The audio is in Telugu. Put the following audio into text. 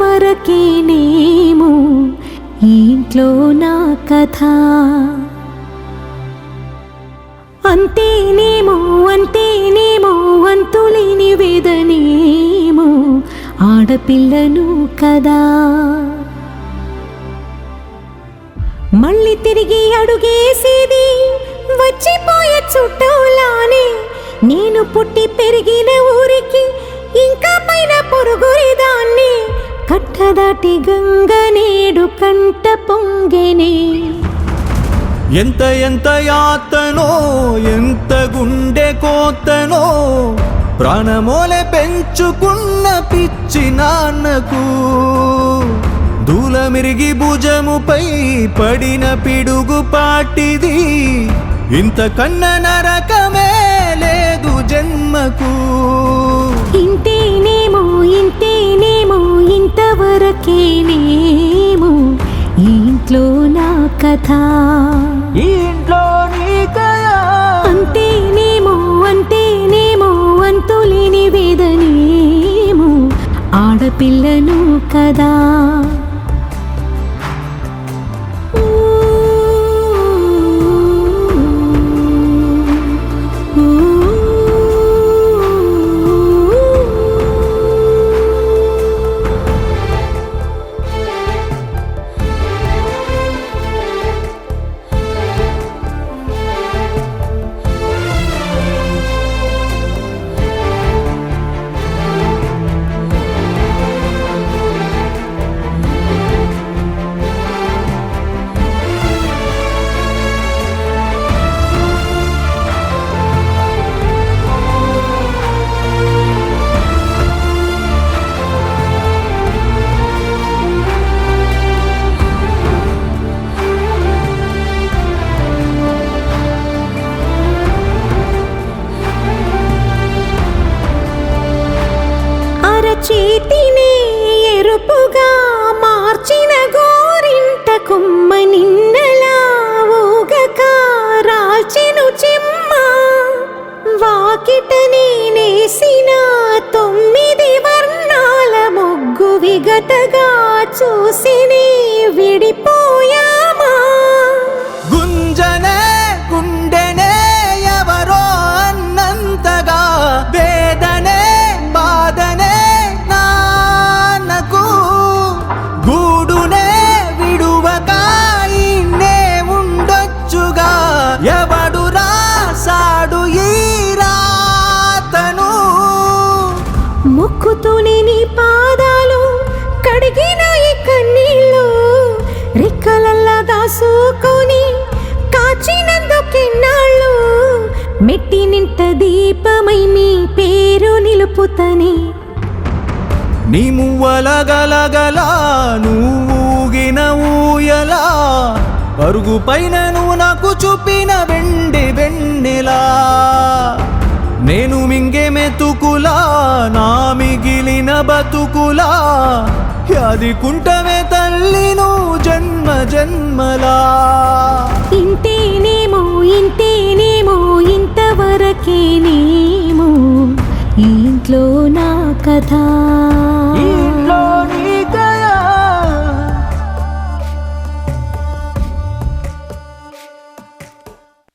ఇంతవరకేనేమో నేము ఇంట్లో నా కథ. అంతేనేమో అంతేనేమో అంతులేని వేదనేమో ఆడపిల్లను కదా. మళ్ళీ తిరిగి అడుగేసేది వచ్చిపోయే చుట్టూలానే. నేను పుట్టి పెరిగిన ఊరికి ఇంకా పైన పొరుగురిదాన్ని కట్టదాటి గంగ నేడు కంట పొంగెనే. ఎంత ఎంత యాతనో ఎంత గుండె కోతనో ప్రాణమోలే పెంచుకున్న పిచ్చి నాన్నకు. దూలమిరిగి భుజముపై పడిన పిడుగు పాటిది ఇంతకన్న నరకమే లేదు జన్మకు. ఇంతవరకేనేమో ఈ ఇంట్లో నా కథ. ఇంట్లో నీకయా అంతేనేమో అంతేనేమో అంతులేని వేదనేమో ఆడపిల్లను కదా. వాకిట నేనేసిన తొమ్మిది వర్ణాల ముగ్గు విగతగా చూసి విడిపోయామా మొక్కుతూనే నీ పాదాలు కడిగిన ఈ కన్నీళ్ళు రెక్కలల్లా దాసుకొని కాచినందుకెన్నాళ్ళు మెట్టి నింట దీపమై మీ పేరు నిలుపుతని. నీ మువ్వల నువ్వు నువ్వుగిన ఊయలా పరుగు పైన నువ్వు నాకు చూపిన వెండి వెన్నెలా నేను మింగే మెతుకులా నా మిగిలిన బతుకులా. అది కుంటమే తల్లి నువ్వు జన్మ జన్మలా. ఇంతేనేమో ఇంతేనేమో ఇంతవరకేనేమో ఇంట్లో నా కథ.